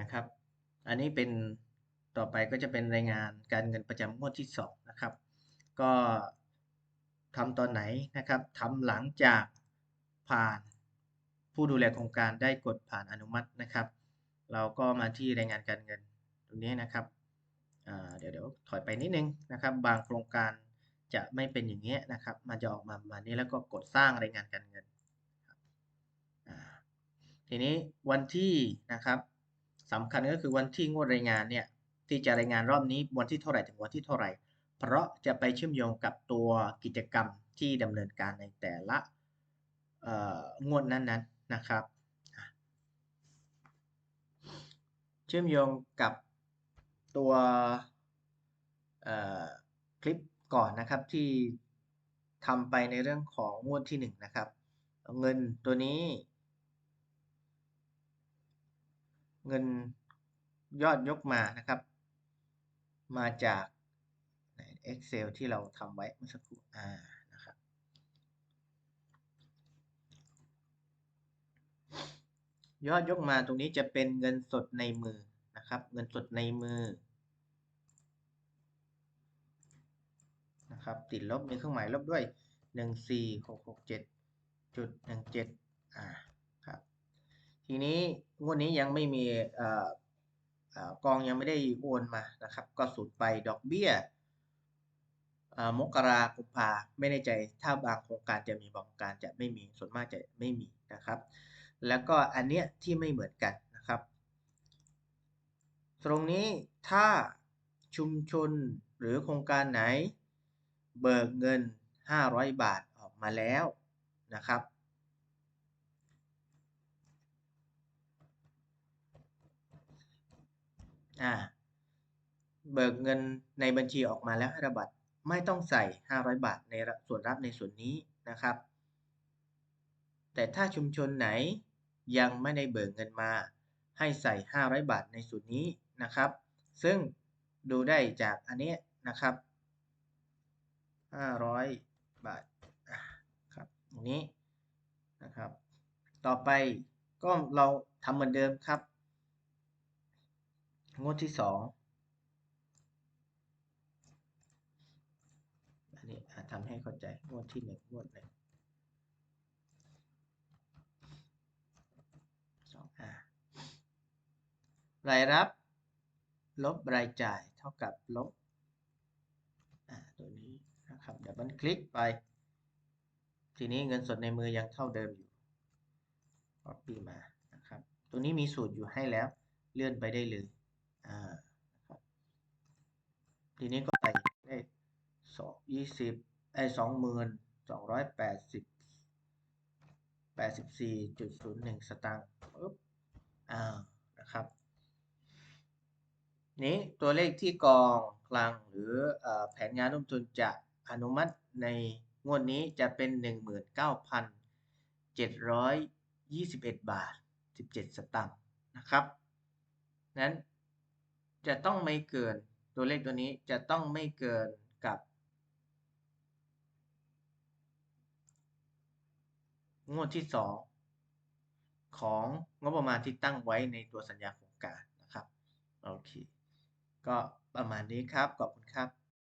นะครับ อันนี้เป็นต่อไปก็จะเป็นรายงานการเงินประจำงวดที่สองนะครับ ก็ทำตอนไหนนะครับทำหลังจากผ่านผู้ดูแลโครงการได้กดผ่านอนุมัตินะครับ เราก็มาที่รายงานการเงินตรงนี้นะครับเดี๋ยวเดี๋ยวถอยไปนิดนึงนะครับ บางโครงการจะไม่เป็นอย่างนี้ยนะครับ มันจะออกมาประมานี้แล้วก็กดสร้างรายงานการเงินทีนี้วันที่นะครับ สำคัญก็คือวันที่งวดรายงานเนี่ยที่จะรายงานรอบนี้วันที่เท่าไหร่ถึงวันที่เท่าไหร่ เพราะจะไปเชื่อมโยงกับตัวกิจกรรมที่ดำเนินการในแต่ละงวดนั้นๆนะครับ เชื่อมโยงกับตัวคลิปก่อนนะครับที่ทำไปในเรื่องของงวดที่หนึ่งนะครับ เงินตัวนี้ เงินยอดยกมานะครับ มาจาก Excel ที่เราทำไว้เมื่อสักครู่นะครับยอดยกมาตรงนี้จะเป็นเงินสดในมือนะครับ เงินสดในมือนะครับติดลบในเครื่องหมายลบด้วย 14667.17 ทีนี้งวดนี้ยังไม่มีออกองยังไม่ได้โอนมานะครับ ก็สูตรไปดอกเบี้ยมกรากุมภาไม่แน่ใจถ้าบางโครงการจะมีบางโครงการจะไม่มีส่วนมากจะไม่มีนะครับ แล้วก็อันเนี้ยที่ไม่เหมือนกันนะครับ ตรงนี้ถ้าชุมชนหรือโครงการไหน เบิกเงิน 500 บาทออกมาแล้วนะครับ อ่า เบิกเงินในบัญชีออกมาแล้ว5บาทไม่ต้องใส่ 500 บาทในส่วนรับในส่วนนี้นะครับ แต่ถ้าชุมชนไหนยังไม่ได้เบิกเงินมา ให้ใส่ 500 บาทในส่วนนี้นะครับ ซึ่งดูได้จากอันนี้นะครับ 500 บาทครับตรงนี้นะครับ ต่อไปก็เราทำเหมือนเดิมครับ งวดที่สองอันนี้อะทำให้เข้าใจงวดที่หนึ่งงวดหนึ่งสองอะรายรับ ลบรายจ่ายเท่ากับลบอ่าตัวนี้นะครับเดี๋ยวมันคลิกไป ทีนี้เงินสดในมือยังเท่าเดิมอยู่ copy มานะครับ ตัวนี้มีสูตรอยู่ให้แล้ว เลื่อนไปได้เลย อ่าครับทีนี้ก็ใส่ได้สองยี่สิบไอ้สองหมื่นสองร้อยแปดสิบแปดสิบสี่จุดศูนย์หนึ่งสตางค์ปึ๊บอ่านะครับนี้ตัวเลขที่กองคลังหรืออแผนงานร่มทุนจะอนุมัติในงวดนี้จะเป็น 19,721 บาท 17 สตางค์นะครับนั้น จะต้องไม่เกิน ตัวเลขตัวนี้จะต้องไม่เกินกับ งวดที่ 2 ของงบประมาณที่ตั้งไว้ในตัวสัญญาโครงการนะครับ โอเค ก็ประมาณนี้ครับ ขอบคุณครับ